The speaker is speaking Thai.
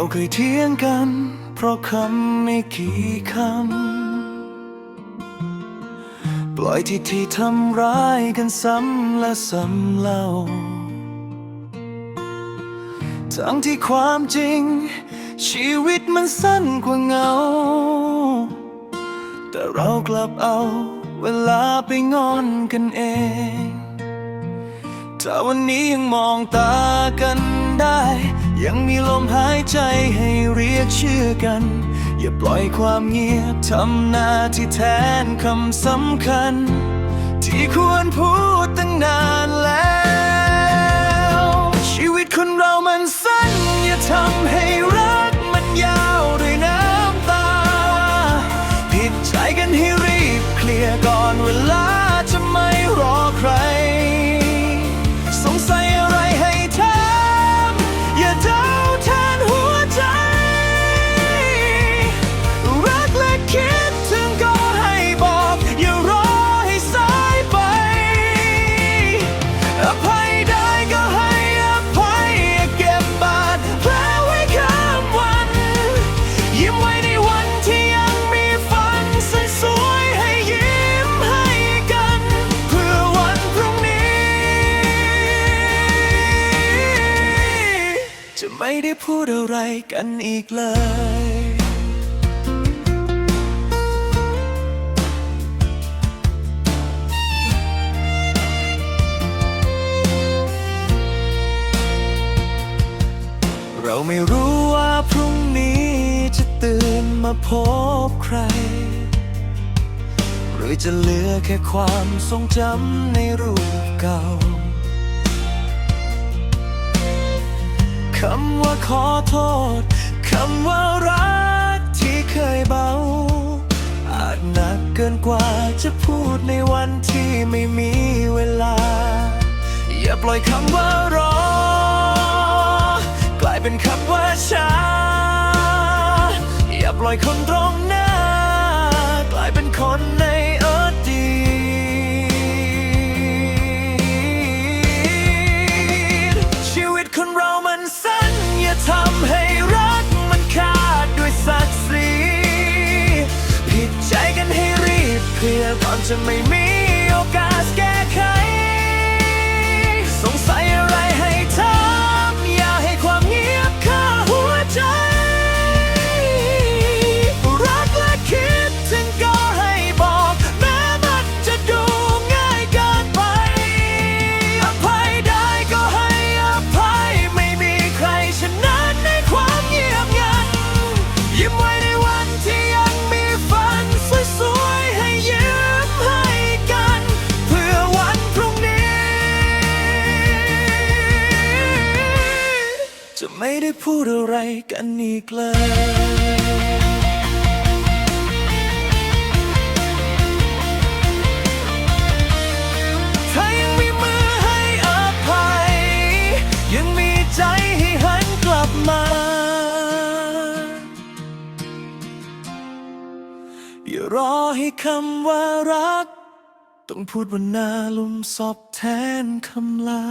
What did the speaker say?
เราเคยเถียงกัน เพราะคำไม่กี่คำ ปล่อยที่ที่ทำร้ายกันซ้ำและซ้ำเล่า ทั้งที่ความจริง ชีวิตมันสั้นกว่าเงา แต่เรากลับเอาเวลาไปงอนกันเอง ถ้าวันนี้ยังมองตากันได้ ยังมีลมหายใจให้เรียกชื่อกัน อย่าปล่อยความเงียบทำหน้าที่แทนคำสำคัญ ที่ควรพูดตั้งนานแล้ว ชีวิตคนเรามันสั้น อย่าทำให้รักมันยาวด้วยน้ำตา ผิดใจกันให้รีบเคลียร์ก่อนเวลาจะไม่รอใคร จะไม่ได้พูดอะไรกันอีกเลยเราไม่รู้ว่าพรุ่งนี้จะตื่นมาพบใคร หรือจะเหลือแค่ความทรงจำในรูปเก่าำว่าขอโทษ คำว่ารักที่เคยเบา อาจหนักเกินกว่าจะพูดในวันที่ไม่มีเวลา อย่าปล่อยคำว่ารอ กลายเป็นคำว่าช้า อย่าปล่อยคนตรงหน้า กลายเป็นคนในอดีตชีวิตคนเรามันสั้น เคลียร์ก่อนจะไม่มีโอกาสแก้ไข จะไม่ได้พูดอะไรกันอีกเลยถ้ายังมีมือให้อภัยยังมีใจให้หันกลับมาอย่ารอให้คำว่ารัก ต้องพูดว่านาลุมศพแทนคำลา